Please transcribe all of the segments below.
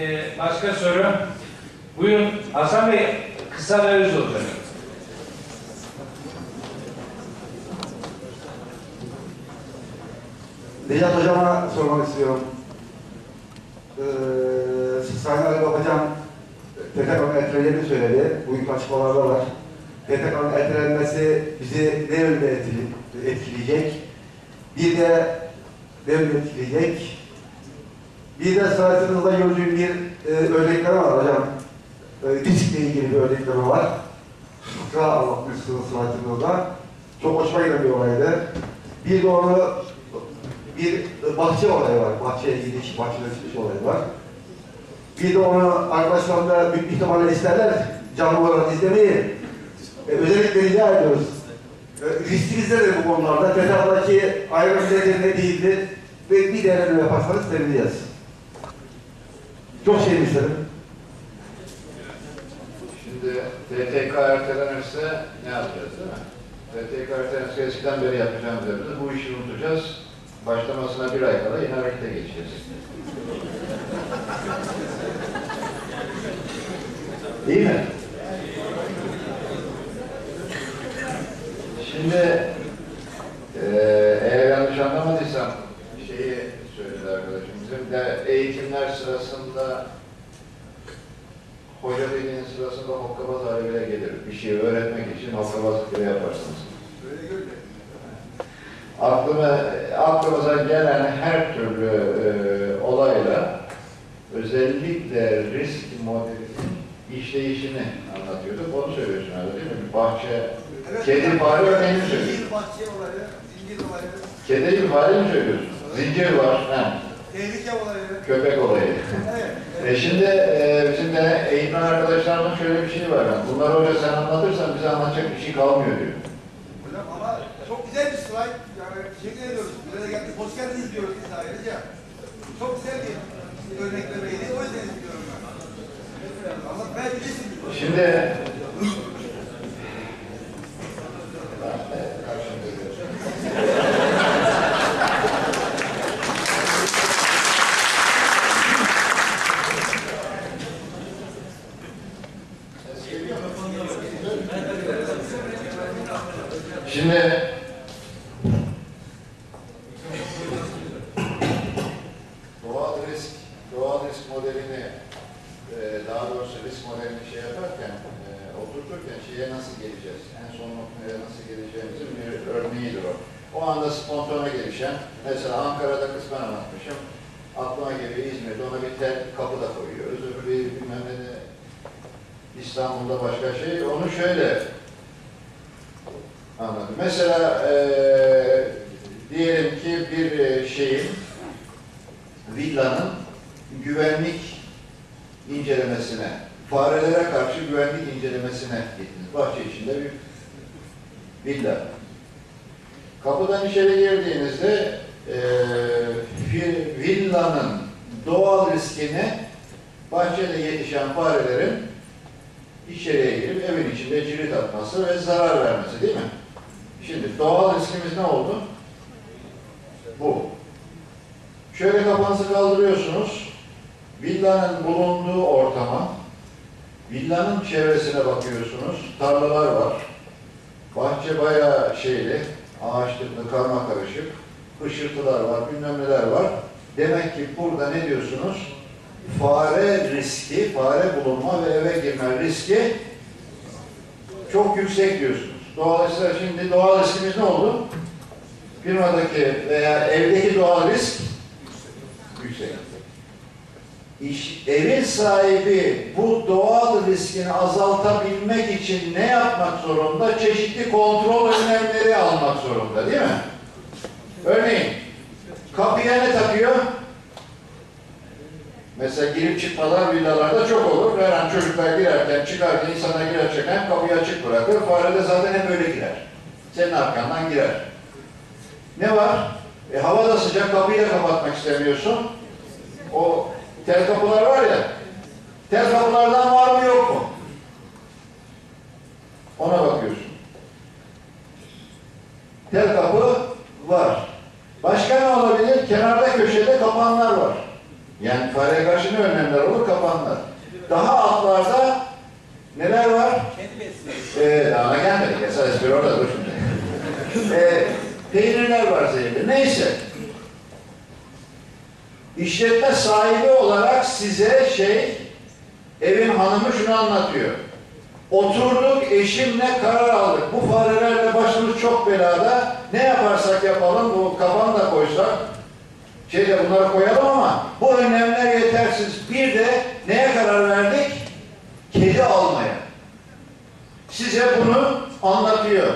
Ee, başka soru? Buyurun Hasan Bey kısa ve öz olacak. Necat Hocam'a sormak istiyorum. Ee, Sayın Ali Babacan PKK'nın ertelediğini söyledi. Bugünkü açıklamalarda var. PKK'nın ertelenmesi bizi ne yönde etkileyecek? Bir de ne yönde etkileyecek? Bir de slaytınızda gördüğüm bir e, örnekleme var hocam. E, riskle ilgili bir örnekleme var. Fıkra anlatmışsınız slaytınızda. Çok hoşuma giden bir olaydı. Bir de bir bahçe olayı var. Bahçeye gidiş, bahçede çıkış olayı var. Bir de onu arkadaşlar da büyük ihtimalle isterler canlı olarak izlemeyi. E, özellikle rica ediyoruz. E, riskiniz nedir bu konularda? TETA'daki ayrım nedir, ne değildir? Ve bir değerlendirme yaparsanız sevineceğiz. Çok şey isterim. Şimdi TTK ertelenirse ne yapacağız değil mi? TTK ertelenirse eskiden beri yapacağımız yapacağız. Bu işi unutacağız. Başlamasına bir ay kala yine harekete geçeceğiz. Değil mi? Şimdi eee eğer yanlış anlamadıysam şeyi söyledi arkadaşım bizim de eğitimler sırasında hoca dediğin sırasında hokkabaz hale bile gelir. Bir şeyi öğretmek için hokkabazlık bile yaparsınız. Aklıma, aklımıza gelen her türlü e, olayla özellikle risk modelinin işleyişini anlatıyorduk. Onu söylüyorsun herhalde değil mi? Bahçe, kedi fare örneğini söylüyorsun. Zincir bahçe olayı, zincir olayı, Kedi fare mi söylüyorsun? Zincir var, ha, tehlike olayı. köpek olayı. Evet. E şimdi e, bizim de eğitmen arkadaşlarımın şöyle bir şey var. Yani bunları hoca sen anlatırsan bize anlatacak bir şey kalmıyor diyor. Hocam ama çok güzel bir slide. Yani teşekkür ediyoruz. Buraya geldik. Hoş geldiniz diyoruz biz ayrıca. Çok güzel bir örneklemeydi. O yüzden istiyorum ben. Bilirsiniz. Şimdi Şimdi doğal risk, doğal risk modelini e, daha doğrusu risk modelini şey yaparken, e, oturturken şeye nasıl geleceğiz? En son noktaya nasıl geleceğimizin bir örneğidir o. O anda spontane gelişen, mesela Ankara'da kısmen anlatmışım, aklıma geliyor İzmir'de ona bir tel kapı da koyuyoruz. Öbürü bilmem ne de İstanbul'da başka şey. Onu şöyle anladım. Mesela eee diyelim ki bir e, şeyin villanın güvenlik incelemesine, farelere karşı güvenlik incelemesine gittiniz. Bahçe içinde bir villa. Kapıdan içeri girdiğinizde bir villanın doğal riskini bahçede yetişen farelerin içeriye girip evin içinde cirit atması ve zarar vermesi değil mi? Şimdi doğal riskimiz ne oldu? Bu. Şöyle kafanızı kaldırıyorsunuz. Villanın bulunduğu ortama, villanın çevresine bakıyorsunuz. Tarlalar var. Bahçe bayağı şeyli, ağaçlıklı, karma karışık. Hışırtılar var, bilmem neler var. Demek ki burada ne diyorsunuz? Fare riski, fare bulunma ve eve girme riski çok yüksek diyorsunuz. Dolayısıyla şimdi doğal riskimiz ne oldu? Firmadaki veya evdeki doğal risk yüksek. İş, evin sahibi bu doğal riskini azaltabilmek için ne yapmak zorunda? Çeşitli kontrol önlemleri almak zorunda değil mi? Örneğin kapıya ne takıyor? Mesela girip çıkmalar villalarda çok olur. Her an çocuklar girerken, çıkarken, insanlar girer çıkarken kapıyı açık bırakır. Fare de zaten hep öyle girer. Senin arkandan girer. Ne var? E, hava da sıcak, kapıyı da kapatmak istemiyorsun. O tel kapılar var ya, tel kapılardan var mı yok mu? Ona bakıyorsun. Tel kapı var. Başka ne olabilir? Kenarda köşede kapanlar var. Yani fareye karşı ne önlemler olur? Kapanlar. Daha altlarda neler var? Ee, daha ona gelmedik. Esas espri orada dur şimdi. ee, peynirler var zehirli. Neyse. İşletme sahibi olarak size şey, evin hanımı şunu anlatıyor. Oturduk eşimle karar aldık. Bu farelerle başımız çok belada. Ne yaparsak yapalım bu kapan da koysak şeyde bunları koyalım ama bu önlemler yetersiz. Bir de neye karar verdik? Kedi almaya. Size bunu anlatıyor.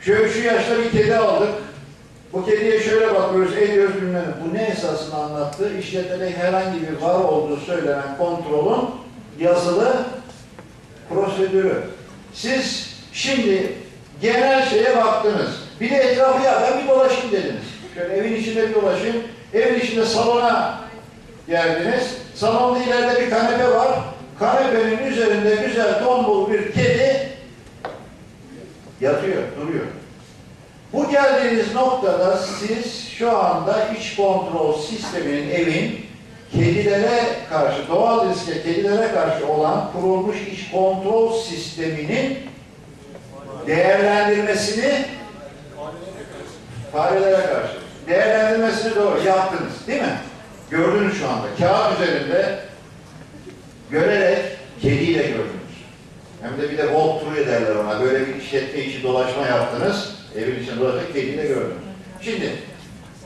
Şöyle şu yaşta bir kedi aldık. Bu kediye şöyle bakıyoruz, ediyoruz bilmem. Bu ne esasını anlattı? İşletmede herhangi bir var olduğu söylenen kontrolün yazılı prosedürü. Siz şimdi genel şeye baktınız. Bir de etrafı ya ben bir dolaşayım dediniz. Şöyle evin içinde bir dolaşayım. Evin içinde salona geldiniz. Salonda ileride bir kanepe var. Kanepenin üzerinde güzel tombul bir kedi yatıyor, duruyor. Bu geldiğiniz noktada siz şu anda iç kontrol sisteminin evin kedilere karşı, doğal riske kedilere karşı olan kurulmuş iç kontrol sisteminin değerlendirmesini farelere karşı değerlendirmesini doğru yaptınız değil mi? Gördünüz şu anda. Kağıt üzerinde görerek kediyle gördünüz. Hem de bir de walk through ederler ona. Böyle bir işletme içi dolaşma yaptınız. Evin içinde dolaşıp kediyle gördünüz. Şimdi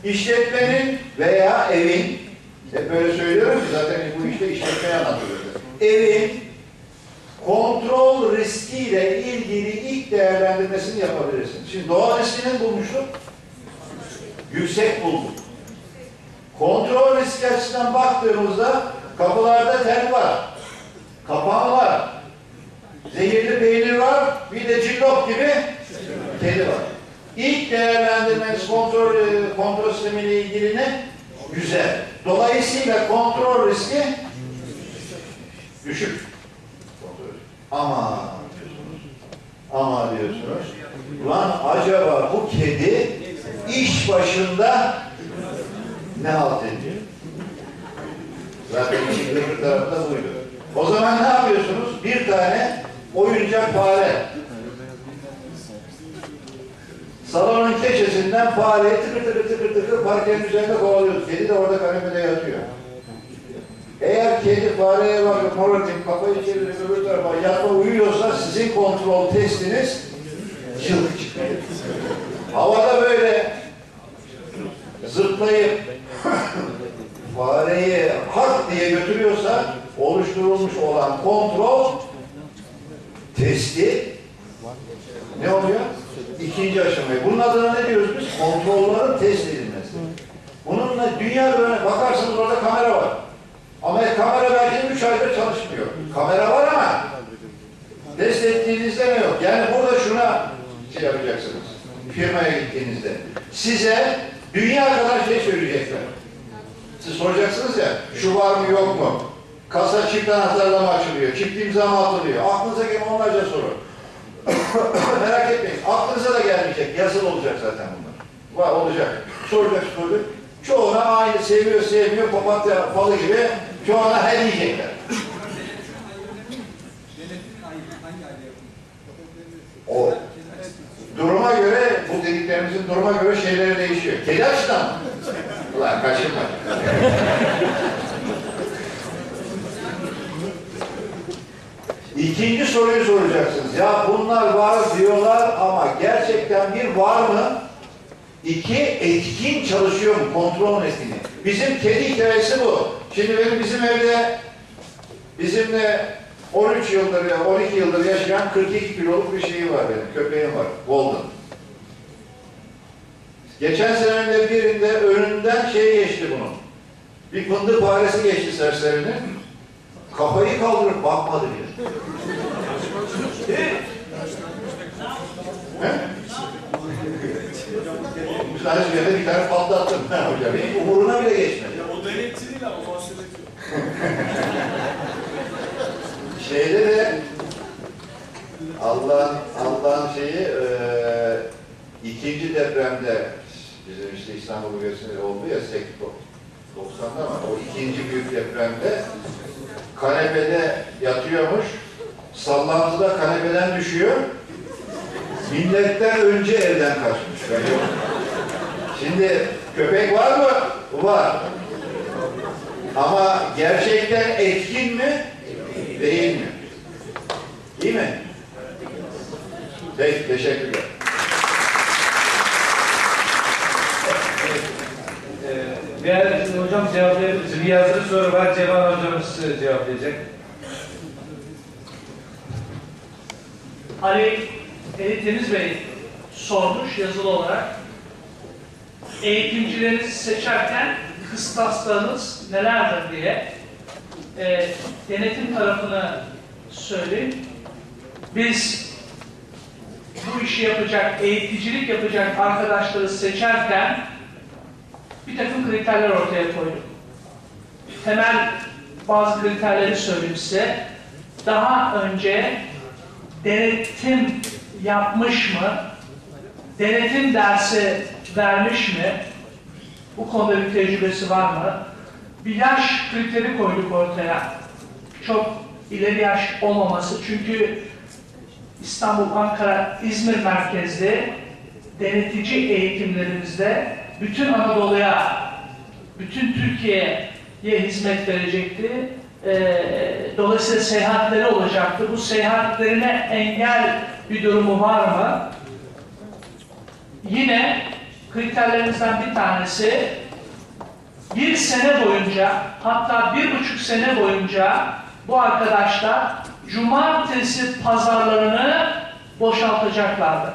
işletmenin veya evin hep böyle söylüyorum ki zaten bu işte işletmeyi anlatıyoruz. Evin kontrol riskiyle ilgili ilk değerlendirmesini yapabilirsiniz. Şimdi doğa riskinin bulmuştuk. Yüksek bulduk. Kontrol riski açısından baktığımızda kapılarda tel var. Kapan var. Zehirli peynir var. Bir de cillop gibi kedi var. İlk değerlendirmeniz kontrol, e, kontrol sistemiyle ilgili ne? Güzel. Dolayısıyla kontrol riski düşük. Ama diyorsunuz. Ama diyorsunuz. Ulan acaba bu kedi iş başında ne halt ediyor? Zaten işin öbür tarafta buydu. O zaman ne yapıyorsunuz? Bir tane oyuncak fare. Salonun keçesinden fareyi tıkır tıkır tıkır tıkır parkenin üzerinde kovalıyoruz. Kedi de orada kanepede yatıyor. Eğer kedi fareye bakıp morartayım kafayı çevirip öbür tarafa yatma uyuyorsa sizin kontrol testiniz çılgın çıkıyor. Havada böyle zıplayıp fareyi hak diye götürüyorsa oluşturulmuş olan kontrol testi ne oluyor? İkinci aşamayı. Bunun adına ne diyoruz biz? Kontrollerin test edilmesi. Bununla dünya böyle bakarsanız orada kamera var. Ama kamera belki üç aydır çalışmıyor. Kamera var ama test ettiğinizde ne yok? Yani burada şuna şey yapacaksınız. Firmaya gittiğinizde. Size dünya kadar şey söyleyecekler. Siz soracaksınız ya, şu var mı yok mu? Kasa çift anahtarla mı açılıyor? Çift imza mı atılıyor? Aklınıza gelen onlarca soru. Merak etmeyin. Aklınıza olacak zaten bunlar. Var olacak. Soracak soracak. Çoğuna aynı seviyor sevmiyor papatya falı gibi çoğuna her diyecekler. O duruma göre bu dediklerimizin duruma göre şeyleri değişiyor. Kedi açıdan mı? Ulan kaçırma. İkinci soruyu soracaksınız. Ya bunlar var diyorlar ama gerçekten bir var mı? İki, etkin çalışıyor mu? Kontrol etkini. Bizim kedi hikayesi bu. Şimdi benim bizim evde bizimle 13 yıldır ya 12 yıldır yaşayan 42 kiloluk bir şeyi var benim. Köpeğim var. Golden. Geçen senenin birinde önünden şey geçti bunun. Bir fındık faresi geçti serserinin. Kafayı kaldırıp bakmadı bile. He? Aynı yerde bir tane patlattım. Hocam, benim umuruna bile geçmedi. O denetçi değil ama muhasebeci. Şeyde de Allah Allah'ın şeyi eee ikinci depremde bizim işte İstanbul Üniversitesi'nde oldu ya 90 90'da ama o ikinci büyük depremde kanepede yatıyormuş. Sallantıda kanepeden düşüyor. Milletten önce evden kaçmış. Şimdi köpek var mı? Var. Ama gerçekten etkin mi? Değil mi? Değil mi? Peki, teşekkürler. Ee, Diğer hocam cevaplayabilir. Bir yazılı soru var. Cemal hocamız cevaplayacak. Ali Eli Temiz Bey sormuş yazılı olarak. Eğitimcilerinizi seçerken kıstaslarınız nelerdir diye. E, denetim tarafını söyleyeyim. Biz bu işi yapacak, eğiticilik yapacak arkadaşları seçerken bir takım kriterler ortaya koyduk. Temel bazı kriterleri söyleyeyim size. Daha önce denetim yapmış mı? Denetim dersi vermiş mi? Bu konuda bir tecrübesi var mı? Bir yaş kriteri koyduk ortaya. Çok ileri yaş olmaması. Çünkü İstanbul, Ankara, İzmir merkezli denetici eğitimlerimizde bütün Anadolu'ya, bütün Türkiye'ye hizmet verecekti. Ee, dolayısıyla seyahatleri olacaktı. Bu seyahatlerine engel bir durumu var mı? Yine kriterlerimizden bir tanesi bir sene boyunca hatta bir buçuk sene boyunca bu arkadaşlar cumartesi pazarlarını boşaltacaklardı.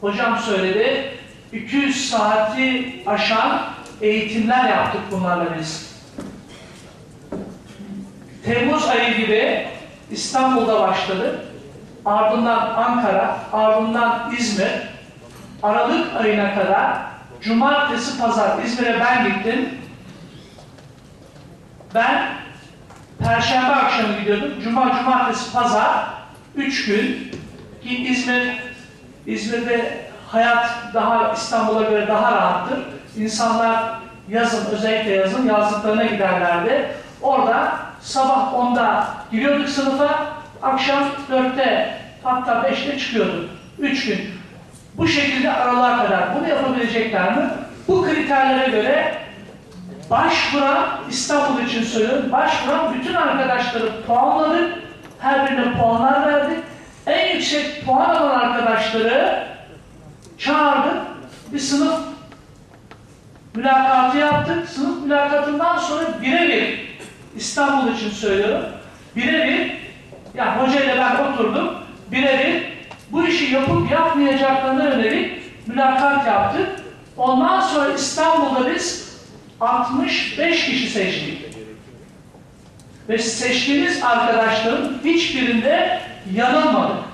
Hocam söyledi 200 saati aşan eğitimler yaptık bunlarla biz. Temmuz ayı gibi İstanbul'da başladık. Ardından Ankara, ardından İzmir. Aralık ayına kadar cumartesi, pazar İzmir'e ben gittim. Ben Perşembe akşamı gidiyordum. Cuma, cumartesi, pazar üç gün ki İzmir İzmir'de hayat daha İstanbul'a göre daha rahattır. İnsanlar yazın, özellikle yazın yazlıklarına giderlerdi. Orada sabah 10'da giriyorduk sınıfa, akşam 4'te hatta 5'te çıkıyorduk. 3 gün. Bu şekilde aralığa kadar. Bunu yapabilecekler mi? Bu kriterlere göre başvuran, İstanbul için söylüyorum, başvuran bütün arkadaşları puanladık. Her birine puanlar verdik. En yüksek puan alan arkadaşları çağırdık. Bir sınıf mülakatı yaptık. Sınıf mülakatından sonra birebir İstanbul için söylüyorum. Birebir ya hoca ile ben oturdum. Birebir bu işi yapıp yapmayacaklarına yönelik mülakat yaptık. Ondan sonra İstanbul'da biz 65 kişi seçtik. Ve seçtiğimiz arkadaşların hiçbirinde yanılmadık.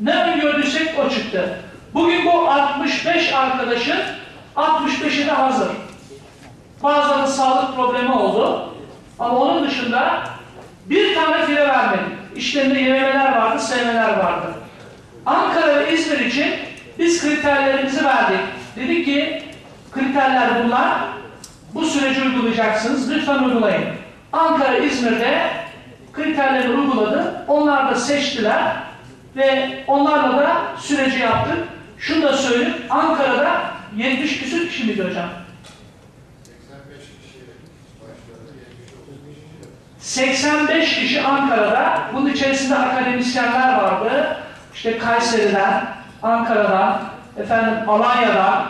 Ne öngördüysek o çıktı. Bugün bu 65 arkadaşın 65'i de hazır. Bazılarının sağlık problemi oldu. Ama onun dışında bir tane file vermedik. İşlerinde yememeler vardı, sevmeler vardı. Ankara ve İzmir için biz kriterlerimizi verdik. Dedik ki kriterler bunlar. Bu süreci uygulayacaksınız. Lütfen uygulayın. Ankara, İzmir'de kriterleri uyguladı. Onlar da seçtiler ve onlarla da süreci yaptık. Şunu da söyleyeyim. Ankara'da 70 küsür kişi miydi hocam? 85 kişi başladı, 70 kişi. 85 kişi Ankara'da. Bunun içerisinde akademisyenler vardı. İşte Kayseri'den, Ankara'dan, efendim Alanya'dan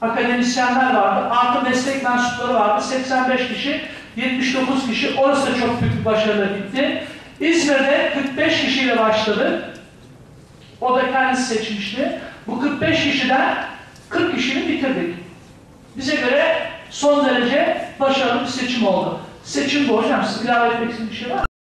akademisyenler vardı. Artı meslek mensupları vardı. 85 kişi, 79 kişi. Orası da çok büyük bir başarıyla bitti. İzmir'de 45 kişiyle başladı. O da kendisi seçmişti. Bu 45 kişiden 40 kişini bitirdik. Bize göre son derece başarılı bir seçim oldu. Seçim bu hocam. Siz ilave etmek istediğiniz bir şey var mı?